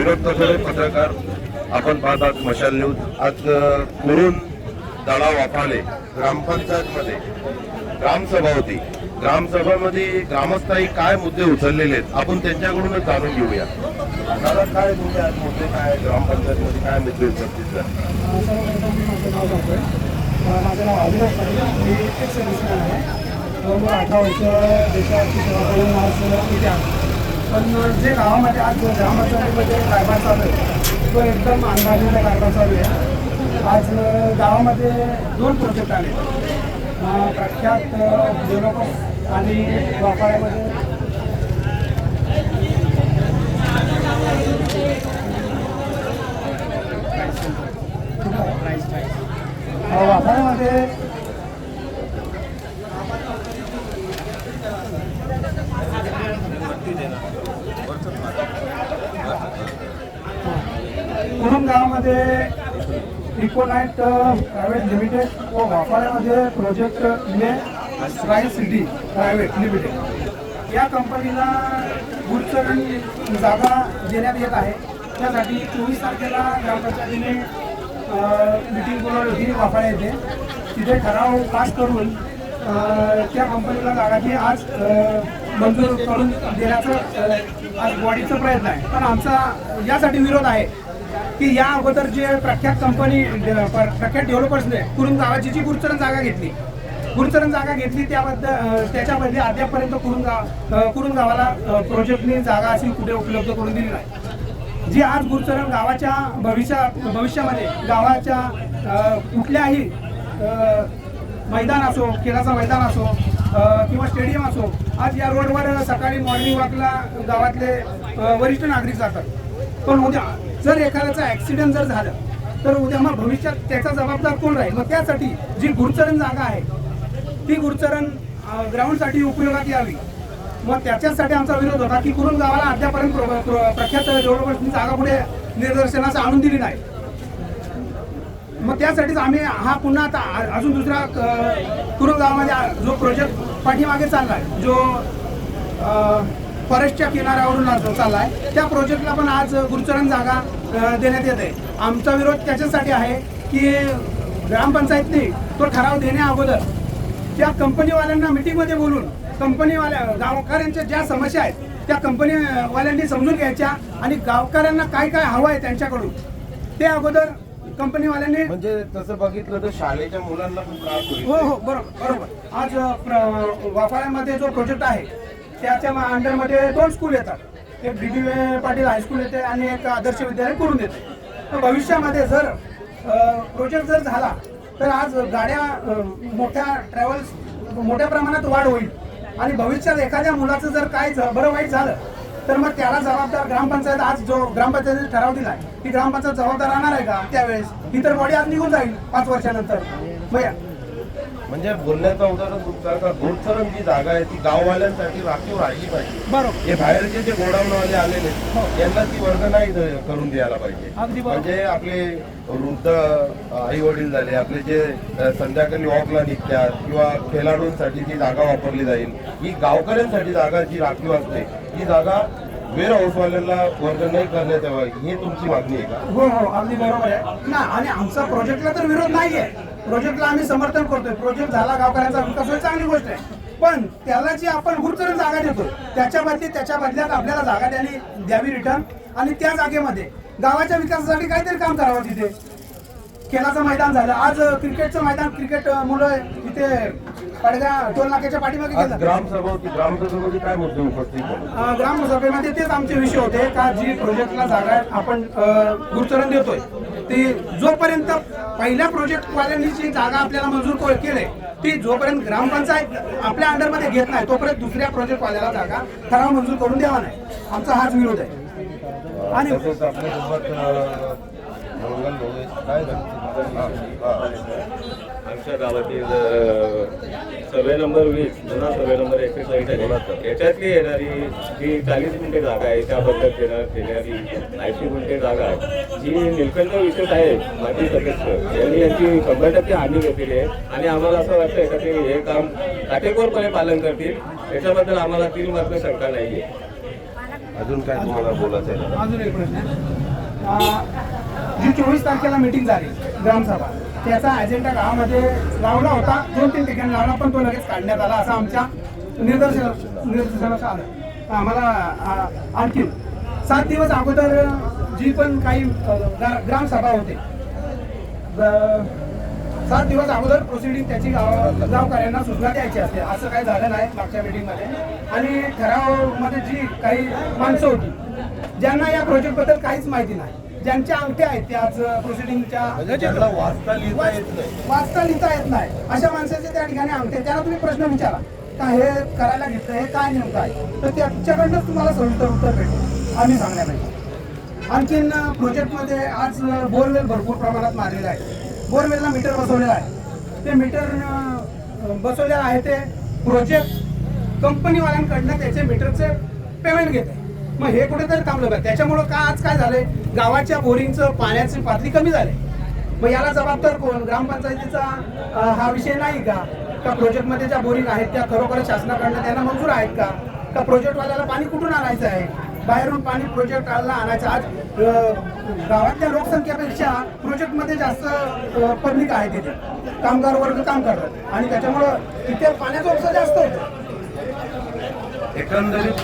विनोद कसोरे पत्रकार आपण पाहत पाहतात मशाल न्यूज. आज अ, कुरुन तळाव वाफाले ग्रामपंचायत ग्रामसभा होती. ग्रामसभामध्ये ग्रामस्थाही काय मुद्दे उचललेले आहेत आपण त्यांच्याकडूनच जाणून घेऊया. दादा काय तुमचे आज मुद्दे काय ग्रामपंचायतमध्ये काय मुद्दे उपस्थित माझं नाव अविनाश पाटील मी एक सर्व्हिसमॅन आहे. दोन हजार अठरा वर्ष देशाची सेवा करून आज इथे आहे पण जे गावामध्ये आज गावामध्ये ग्रामपंचायतीमध्ये कारभार चालू आहे तो एकदम अंदाजेचा कारभार चालू आहे. आज गावामध्ये दोन प्रोजेक्ट आले. प्रख्यात डेव्हलपर आणि वापाऱ्यामध्ये गावामध्ये इकोनाईट प्रायव्हेट लिमिटेड व वाफाळ्यामध्ये प्रोजेक्ट मे स्काय सिटी प्रायव्हेट लिमिटेड या कंपनीला गुडचरण जागा देण्यात येत आहे. त्यासाठी चोवीस तारखेला ग्रामपंचायतीने मिटिंग बोलवली होती वाफाळ्या येथे तिथे ठराव पास करून त्या कंपनीला जागाची आज मंजूर करून देण्याचं आज बॉडीचा प्रयत्न आहे. पण आमचा यासाठी विरोध आहे. की या अगोदर जे प्रख्यात कंपनी प्रख्यात डेव्हलपर्सने कुरुम गावाची जी गुरुचरण जागा घेतली गुरुचरण जागा घेतली त्याबद्दल त्याच्यामध्ये अद्यापपर्यंत कुरुम गाव कुरुम गावाला प्रोजेक्टने जागा अशी कुठे उपलब्ध करून दिली नाही. जी आज गुरुचरण गावाच्या भविष्या भविष्यामध्ये गावाच्या कुठल्याही मैदान असो खेळाचं मैदान असो किंवा स्टेडियम असो आज या रोडवर सकाळी मॉर्निंग वॉकला गावातले वरिष्ठ नागरिक जातात. पण उद्या जर एखाद्याचा ॲक्सिडेंट जर झालं तर उद्या मग भविष्यात त्याचा जबाबदार कोण राहील? मग त्यासाठी जी गुरुचरण जागा आहे ती गुरुचरण ग्राउंडसाठी उपयोगात यावी. मग त्याच्यासाठी आमचा विरोध होता की कुरुम गावाला अद्यापर्यंत प्र- प्रख्यात जवळपास जागा पुढे निदर्शनास आणून दिली नाही. मग त्यासाठीच आम्ही हा पुन्हा आता अजून दुसरा अ, गावामध्ये जो प्रोजेक्ट पाठीमागे चालला आहे जो फॉरेस्टच्या किनाऱ्यावरून जो चाललाय. त्या प्रोजेक्टला पण आज गुरुचरण जागा देण्यात येत. आहे आमचा विरोध त्याच्यासाठी आहे की ग्रामपंचायतने तो ठराव देण्या अगोदर त्या कंपनीवाल्यांना मिटिंगमध्ये बोलून कंपनीवाल्या गावकऱ्यांच्या ज्या समस्या आहेत त्या कंपनीवाल्यांनी समजून घ्यायच्या आणि गावकऱ्यांना काय काय हवं आहे त्यांच्याकडून ते अगोदर कंपनीवाल्यांनी म्हणजे तसं बघितलं तर शाळेच्या मुलांना पण त्रास होईल. हो हो बरोबर बरोबर. आज वाफाळ्यामध्ये जो प्रोजेक्ट आहे त्याच्या अंडरमध्ये दोन स्कूल येतात. एक बी डी पाटील हायस्कूल येते आणि एक आदर्श विद्यालय करून देते. तर भविष्यामध्ये जर प्रोजेक्ट जर झाला तर आज गाड्या मोठ्या ट्रॅव्हल्स मोठ्या प्रमाणात वाढ होईल. आणि भविष्यात एखाद्या मुलाचं जर काय बरं वाईट झालं तर मग त्याला जबाबदार ग्रामपंचायत आज जो ग्रामपंचायतीने ठराव दिलाय ती ग्रामपंचायत जबाबदार राहणार आहे का त्यावेळेस? ही तर बॉडी आज निघून जाईल पाच वर्षानंतर. म्हणजे बोलण्याचा उदाहरण तुमचा का जी जागा आहे ती गाववाल्यांसाठी राखीव राहिली पाहिजे. बरोबर. हे बाहेरचे जे गोडाऊनवाले आलेले आहेत, यांना ती वर्ग नाही करून द्यायला पाहिजे. म्हणजे आपले वृद्ध आई वडील झाले आपले जे संध्याकाळी वॉकला निघतात किंवा खेळाडूंसाठी जी जागा वापरली जाईल ही गावकऱ्यांसाठी जागा जी राखीव असते ही जागा वेर हाऊसवाल्यांना वर्ग नाही करण्यात यावी ही तुमची मागणी आहे का? हो हो अगदी बरोबर आहे. ना आणि आमचा प्रोजेक्टला तर विरोध नाही आहे प्रोजेक्टला आम्ही समर्थन करतोय. प्रोजेक्ट झाला गावकऱ्यांचा विकास होईल चांगली गोष्ट आहे. पण त्याला जी आपण गुरुचरण जागा देतो त्याच्या बदली त्याच्या बदल्यात आपल्याला जागा द्यावी द्यावी रिटर्न आणि त्या जागेमध्ये गावाच्या विकासासाठी काहीतरी काम करावं तिथे. खेळाचं मैदान झालं. आज क्रिकेटचं मैदान क्रिकेट मुलं इथे पडद्या टोल नाक्याच्या पाठीमागे गेलं. ग्रामसभेमध्ये तेच आमचे विषय होते का जी प्रोजेक्टला जागा आपण गुरुचरण देतोय. ती जोपर्यंत पहिल्या प्रोजेक्टवाल्यांनी जी जागा आपल्याला मंजूर को- केली ती जोपर्यंत ग्रामपंचायत आपल्या अंडरमध्ये घेत नाही तोपर्यंत दुसऱ्या प्रोजेक्टवाल्याला जागा ठराव मंजूर करून द्यावा नाही. आमचा हाच विरोध आहे. आणि- काय आमच्या गावातील सर्वे नंबर वीस जुना सर्वे नंबर साईठ आहे. याच्यातली येणारी जी चाळीस गुंठे जागा आहे त्याबद्दल देण्यात येणारी ऐंशी गुंठे जागा आहे. जी निलकंठ विशेष आहे माजी सदस्य यांनी यांची शंभर टक्के हानी घेतलेली आहे. आणि आम्हाला असं वाटतंय का ते हे काम काटेकोरपणे पालन करतील? याच्याबद्दल आम्हाला तीन मात्र शंका नाही आहे अजून काय तुम्हाला बोलायचं आहे? अजून एक प्रश्न. जी चोवीस तारखेला मीटिंग झाली ग्रामसभा. त्याचा अजेंडा गावामध्ये लावला होता. दोन तीन ठिकाणी लावला पण तो लगेच काढण्यात आला असं आमच्या निदर्शन निदर्शनाचं आलं. आम्हाला आणखी सात दिवस अगोदर जी पण काही ग्रा- ग्रामसभा होते सात दिवस अगोदर प्रोसिडिंग त्याची गावकऱ्यांना सूचना द्यायची असते. असं काही झालं नाही मागच्या मिटिंगमध्ये आणि ठरावमध्ये जी काही माणसं होती ज्यांना या प्रोजेक्टबद्दल काहीच माहिती नाही. ज्यांच्या अंगठ्या आहेत त्या आज प्रोसिडिंगच्या म्हणजे वाचता लिहिता येत नाही. वाचता लिहिता येत नाही. अशा माणसाचे त्या ठिकाणी अंगठे त्यांना तुम्ही प्रश्न विचारा का हे करायला घेतलं हे काय नेमकं आहे? तर त्याच्याकडनंच तुम्हाला सविस्तर उत्तर भेटेल. आम्ही सांगण्यापैकी आणखीन प्रोजेक्टमध्ये आज बोरवेल भरपूर प्रमाणात मारलेला आहे. बोरवेलला मीटर बसवलेलं आहे. ते मीटर बसवलेलं आहे ते प्रोजेक्ट कंपनीवाल्यांकडनं त्याचे मीटरचे पेमेंट घेते. मग हे कुठेतरी थांबलं पाहिजे त्याच्यामुळं का आज काय झालंय? गावाच्या बोरिंगचं पाण्याची पातळी कमी झाली. मग याला जबाबदार कोण? ग्रामपंचायतीचा हा विषय नाही का? का प्रोजेक्टमध्ये ज्या बोरिंग आहेत त्या खरोखर शासनाकडनं त्यांना मंजूर आहेत का? का प्रोजेक्टवाल्याला पाणी कुठून आणायचं आहे? बाहेरून पाणी प्रोजेक्टला आणायचं आज गावातल्या लोकसंख्येपेक्षा प्रोजेक्टमध्ये जास्त पब्लिक आहे तिथे. कामगार वर्ग काम करतात. आणि त्याच्यामुळं तिथे पाण्याचा उपसा जास्त होतो. एकंदरीत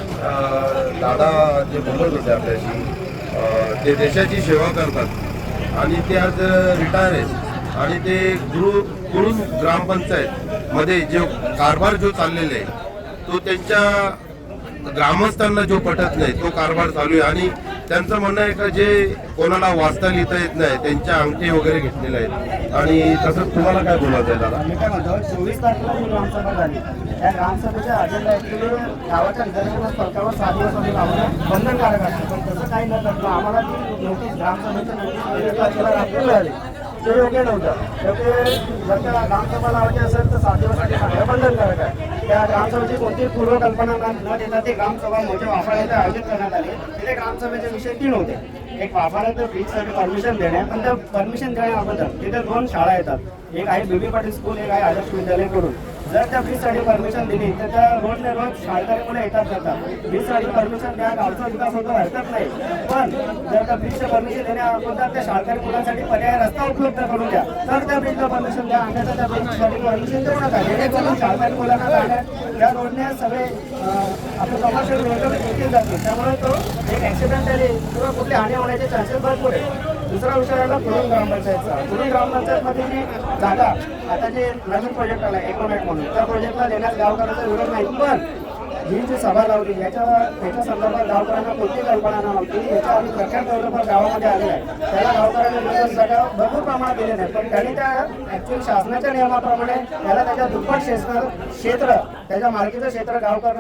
दादा जे बोलत होते आपल्याशी ते देशाची सेवा करतात आणि ते आज रिटायर आहेत. आणि ते गुरु गुरुन ग्रामपंचायत मध्ये जो कारभार जो चाललेला आहे तो त्यांच्या ग्रामस्थांना जो पटत नाही तो कारभार चालू आहे. आणि त्यांचं म्हणणं आहे का जे कोणाला वाचता लिहिता येत नाही त्यांच्या अंगठी वगैरे घेतलेले आहेत. आणि तसंच तुम्हाला काय बोलायचं आहे दादा? मी काय म्हणतो चोवीस तारखेला जी ग्रामसभा झाली त्या ग्रामसभेच्या अजेंडा ऍक्च्युली गावाच्या दिवस आम्ही लावणं बंधनकारक असतं पण तसं काही न करता आम्हाला ती नोटीस नोटीस रात्री मिळाली ते योग्य नव्हतं. तर ते जर त्या ग्रामसभा लावायची असेल तर सात दिवस सांगणं बंधनकारक आहे त्या ग्रामसभेची कोणतीही पूर्वकल्पना न न देता ती ग्रामसभा मोठ्या वाफाळा आयोजित करण्यात आली. तिथे ग्रामसभेचे विषय तीन होते. एक वाफाळ्याचं ब्रिजसाठी परमिशन देणे पण त्या परमिशन देण्याबद्दल तिथे दोन शाळा येतात. एक आहे बीबी पाटील स्कूल एक आहे आदर्श विद्यालय जर त्या ब्रिजसाठी परमिशन दिली तर त्या रोडने रोज शाळकरी मुलं येतात जातात ब्रिजसाठी परमिशन द्या गावचा विकास होतो हरकत नाही. पण जर त्या ब्रिजचं परमिशन देण्या अगोदर त्या शाळकरी मुलांसाठी पर्याय रस्ता उपलब्ध करून द्या. तर त्या ब्रिजला परमिशन द्या अन्यथा त्या ब्रिजसाठी परमिशन देऊ नका. जेणेकरून शाळकरी मुलांना जाण्यात या रोडने सगळे आपले कमर्शियल व्हेकल येतील जातील. त्यामुळे तो एक ऍक्सिडेंट झाले किंवा कुठली हानी होण्याचे चान्सेस भरपूर आहे दुसरा विषय आला पुणे ग्रामपंचायतचा. पुणे ग्रामपंचायतमध्ये जी जागा आता जे नवीन प्रोजेक्ट आला एकोमॅट म्हणून त्या प्रोजेक्टला देण्यास गावकऱ्यांचा विरोध नाही पण ही जी सभा लावली याच्या त्याच्या संदर्भात गावकऱ्यांना कोणती कल्पना नव्हती याच्या आम्ही प्रख्यात डेव्हलपर गावामध्ये आले आहे त्याला गावकऱ्यांना जागा भरपूर प्रमाणात दिले नाही पण त्यांनी त्या ऍक्च्युअली शासनाच्या नियमाप्रमाणे त्याला त्याच्या दुप्पट क्षेत्र क्षेत्र त्याच्या मालकीचं क्षेत्र गावकऱ्यांना